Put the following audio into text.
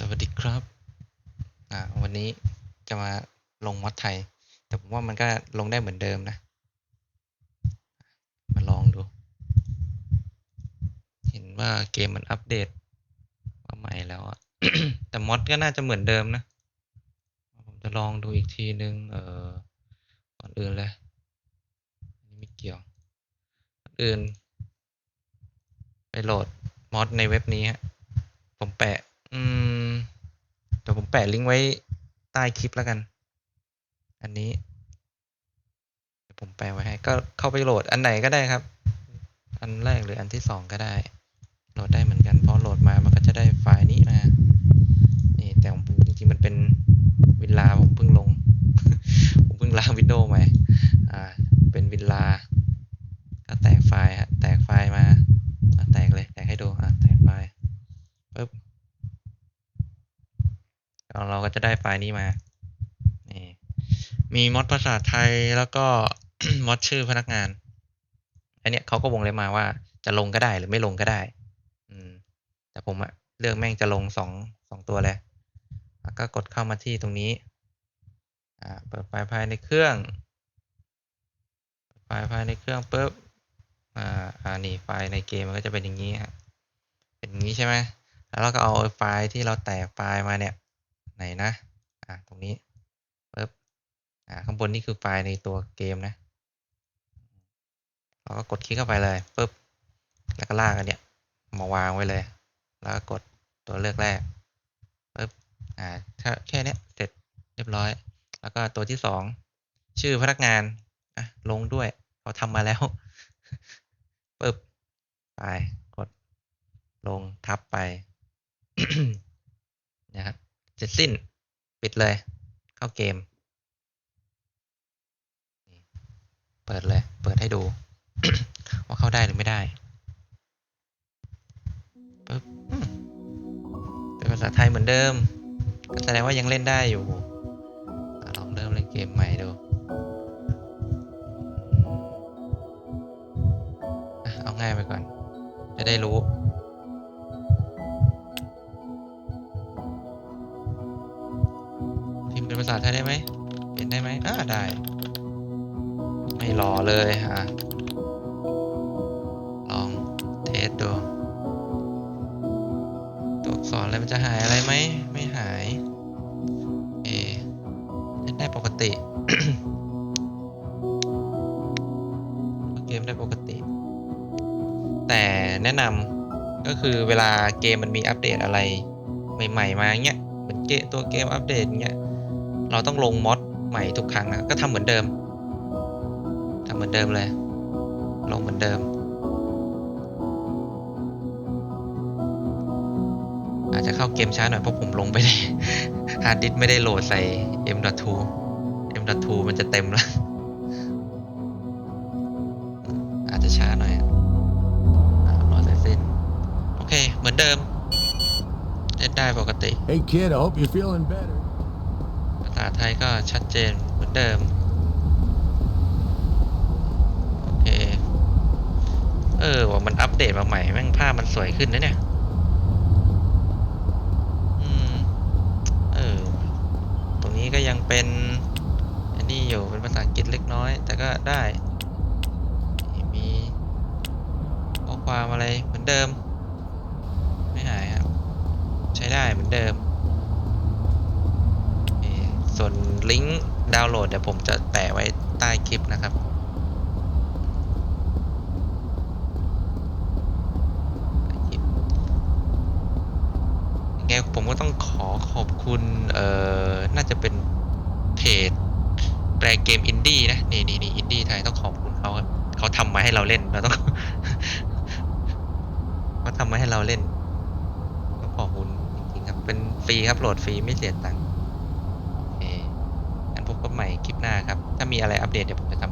สวัสดีครับ อ่า วันนี้จะมาลงมอดไทย แต่ผมว่ามันก็ลงได้เหมือนเดิมนะ มาลองดู เห็นว่าเกมมันอัปเดตมาใหม่แล้วอะแต่มอดก็น่าจะเหมือนเดิมนะ ผมจะลองดูอีกทีนึง เออก่อนอื่นเลยไม่เกี่ยวก่อนอื่น ไปโหลดมอดในเว็บนี้ฮะผมแปะ อืม ดี๋ยวผมแปะลิงก์ไว้ใต้คลิปแล้วกัน อันนี้เดี๋ยวผมแปะไว้ให้ ก็เข้าไปโหลดอันไหนก็ได้ครับ อันแรกหรืออันที่สองก็ได้ โหลดได้เหมือนกันพอโหลดมามันก็จะได้ไฟล์นี้มา นี่แต่ของผมจริงๆมันเป็นวินลาผมเพิ่งลง ผมเพิ่งล้างวินโดว์ใหม่ อ่า เป็นวินลา ก็แตกไฟล์ฮะ แตกไฟล์มาอะแตกเลย แตกให้ดู อะ แตกไฟล์ปึ๊บ เราก็จะได้ไฟล์นี้มานี่มีมอดภาษาไทยแล้วก็มอดชื่อพนักงาน อันเนี้ยเขาก็วงเล็บมาว่าจะลงก็ได้หรือไม่ลงก็ได้ อืม แต่ผมอะเลือกแม่งจะลงสองสองตัวเลยแล้วก็กดเข้ามาที่ตรงนี้ อ่า เปิดไฟล์ภายในเครื่อง ไฟล์ภายในเครื่องปุ๊บ อ่า อ่า นี่ไฟล์ในเกมมันก็จะเป็นอย่างนี้ฮะ เป็นอย่างนี้ใช่ไหม แล้วเราก็เอาไฟล์ที่เราแตกไฟล์มาเนี่ย ไหนนะอ่าตรงนี้ปุ๊บอ่าข้างบนนี่คือไฟล์ในตัวเกมนะเราก็กดคลิกเข้าไปเลยปุ๊บแล้วก็ลากอันเนี้ยมาวางไว้เลย แล้วก็กดตัวเลือกแรกปุ๊บอ่าถ้าแค่เนี้ยเสร็จเรียบร้อย แล้วก็ตัวที่สองชื่อพนักงานอะลงด้วยเขาทำมาแล้ว ปึ๊บ ไป กด ลงทับไป นะครับ เสร็จสิ้น ปิดเลย เข้าเกม เปิดเลย เปิดให้ดู ว่าเข้าได้หรือไม่ได้ปึ๊บเป็นภาษาไทยเหมือนเดิมก็แสดงว่ายังเล่นได้อยู่ลองเริ่มเล่นเกมใหม่ดูเอาง่ายไปก่อน จะได้รู้ เป็นภาษาไทยได้ไหมเปลี่ยนได้ไหมอ่าได้ ไม่รอเลยฮะลองเทสดูตัวอักษรอะไรมันจะหายอะไรไหมไม่หายเอเล่นได้ปกติเกมได้ปกติ แต่แนะนำก็คือเวลาเกมมันมีอัปเดตอะไรใหม่ ๆ มาเงี้ยเหมือนเกมตัวเกมอัปเดตเงี้ย เราต้องลงมอดใหม่ทุกครั้งนะก็ทำเหมือนเดิมทำเหมือนเดิมเลย ลงเหมือนเดิม อาจจะเข้าเกมช้าหน่อยเพราะผมลงไปในฮาร์ดดิสไม่ได้โหลดใส่ M.2 M.2 มันจะเต็มแล้ว อาจจะช้าหน่อยรอเสร็จสิ้นโอเค เหมือนเดิมเล่นได้ปกติ Hey kid, I hope you're feeling better. ภาษาไทยก็ชัดเจนเหมือนเดิม โอเค เออว่ามันอัปเดตมาใหม่ แม่งภาพมันสวยขึ้นนะเนี่ยอืมเออตรงนี้ก็ยังเป็นอันนี้อยู่เป็นภาษาอังกฤษเล็กน้อย แต่ก็ได้ มีข้อความอะไรเหมือนเดิม ไม่หายครับ ใช้ได้เหมือนเดิม ส่วนลิงก์ดาวน์โหลดเดี๋ยวผมจะแปะไว้ใต้คลิปนะครับไงผมก็ต้องขอขอบคุณ เอ่อ น่าจะเป็นเพจแปลเกมอินดี้นะ นี่นี่นี่อินดี้ไทยต้องขอบคุณเขาครับเขาทำมาให้เราเล่นเราต้องเขาทำมาให้เราเล่นต้องขอบคุณจริงๆครับ เป็นฟรีครับโหลดฟรีไม่เสียตังค์โอเคงั้นพบกันใหามีอะไรอัปเดตเดี๋ยวผมจะท